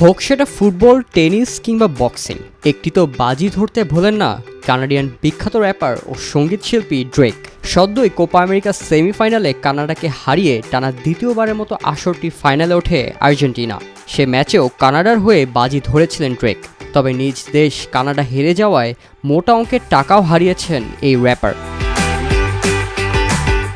হোক সেটা football, tennis কিংবা বক্সিং। একটি তো বাজি ধরতে ভোলেন না, কানাডিয়ান বিখ্যাত র্যাপার ও সংগীত শিল্পী ড্রেক। সদ্যই কোপা আমেরিকার সেমিফাইনালে কানাডাকে হারিয়ে টানা দ্বিতীয়বারের মতো আসরটি ফাইনালে ওঠে আর্জেন্টিনা। সে ম্যাচেও কানাডার হয়ে বাজি ধরেছিলেন ড্রেক। তবে নিজ দেশ কানাডা হেরে যাওয়ায় মোটা অঙ্কের টাকাও হারিয়েছেন এই র্যাপার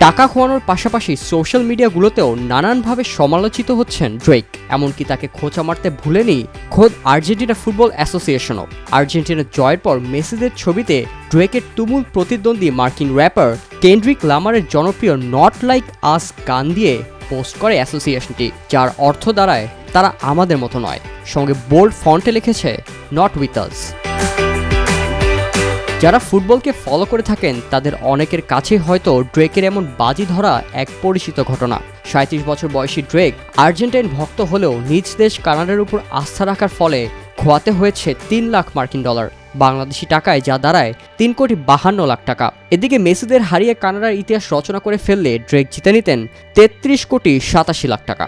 টাকা খোয়ানোর পাশাপাশি সোশ্যাল মিডিয়াগুলোতেও নানানভাবে সমালোচিত হচ্ছেন ড্রেক। এমনকি তাকে খোঁচা মারতে ভুলেনি খোদ আর্জেন্টিনা ফুটবল অ্যাসোসিয়েশনও। আর্জেন্টিনার জয়ের পর মেসিদের ছবিতে ড্রেকের তুমুল প্রতিদ্বন্দ্বী মার্কিন র্যাপার কেন্ড্রিক লামারের জনপ্রিয় নট লাইক আস গান দিয়ে পোস্ট করে অ্যাসোসিয়েশনটি, যার অর্থ দাঁড়ায় তারা আমাদের মতো নয়। সঙ্গে বোল্ড ফন্টে লিখেছে নট উইথ আস যারা ফুটবলকে ফলো করে থাকেন, তাদের অনেকের কাছে হয়তো ড্রেকের এমন বাজি ধরা এক পরিচিত ঘটনা। সাঁত্রিশ বছর বয়সী ড্রেক আর্জেন্টাইন ভক্ত হলেও নিজ দেশ কানাডার উপর আস্থা রাখার ফলে খোয়াতে হয়েছে তিন লাখ মার্কিন ডলার। বাংলাদেশি টাকায় যা দাঁড়ায় তিন কোটি বাহান্ন লাখ টাকা। এদিকে মেসিদের হারিয়ে কানাডার ইতিহাস রচনা করে ফেললে ড্রেক জিতে নিতেন তেত্রিশ কোটি সাতাশি লাখ টাকা।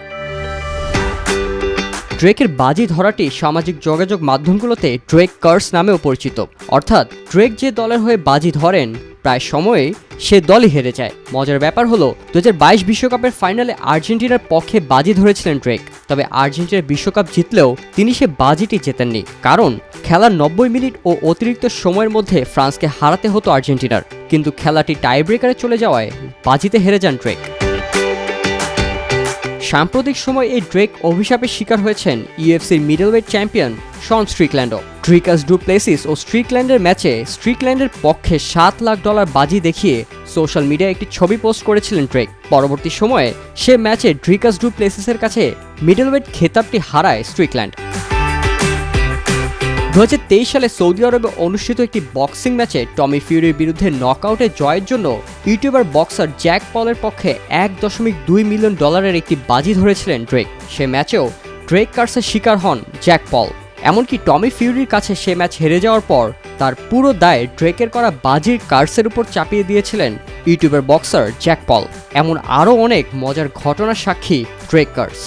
ড্রেকের বাজি ধরাটি সামাজিক যোগাযোগ মাধ্যমগুলোতে ড্রেক কার্স নামেও পরিচিত। অর্থাৎ ড্রেক যে দলের হয়ে বাজি ধরেন, প্রায় সময়ে সে দলই হেরে যায়। মজার ব্যাপার হলো দু বিশ্বকাপের ফাইনালে আর্জেন্টিনার পক্ষে বাজি ধরেছিলেন ড্রেক। তবে আর্জেন্টিনার বিশ্বকাপ জিতলেও তিনি সে বাজিটি জেতেননি। কারণ, খেলার নব্বই মিনিট ও অতিরিক্ত সময়ের মধ্যে ফ্রান্সকে হারাতে হতো আর্জেন্টিনার। কিন্তু খেলাটি টাইব্রেকারে চলে যাওয়ায় বাজিতে হেরে যান ড্রেক। সাম্প্রতিক সময় এই ড্রেক অভিশাপের শিকার হয়েছেন ইউএফসির মিডলওয়েট চ্যাম্পিয়ন শন স্ট্রিকল্যান্ডও ট্রিকাস ডু প্লেসিস ও স্ট্রিকল্যান্ডের ম্যাচে স্ট্রিকল্যান্ডের পক্ষে সাত লাখ ডলার বাজি দেখিয়ে সোশ্যাল মিডিয়ায় একটি ছবি পোস্ট করেছিলেন ড্রেক। পরবর্তী সময়ে সে ম্যাচে ড্রিকাস ডু প্লেসিসের কাছে মিডলওয়েট খেতাবটি হারায় স্ট্রিকল্যান্ড দু হাজার তেইশ সালে সৌদি আরবে অনুষ্ঠিত একটি বক্সিং ম্যাচে টমি ফিউরির বিরুদ্ধে নকআউটে জয়ের জন্য ইউটিউবার বক্সার জ্যাক পলের পক্ষে এক দশমিক দুই মিলিয়ন ডলারের একটি বাজি ধরেছিলেন ড্রেক। সে ম্যাচেও ড্রেক কার্সের শিকার হন জ্যাক পল। এমনকি টমি ফিউরির কাছে সে ম্যাচ হেরে যাওয়ার পর তার পুরো দায় ড্রেকের করা বাজির কার্সের উপর চাপিয়ে দিয়েছিলেন ইউটিউবের বক্সার জ্যাক পল। এমন আরও অনেক মজার ঘটনার সাক্ষী ড্রেক কার্স।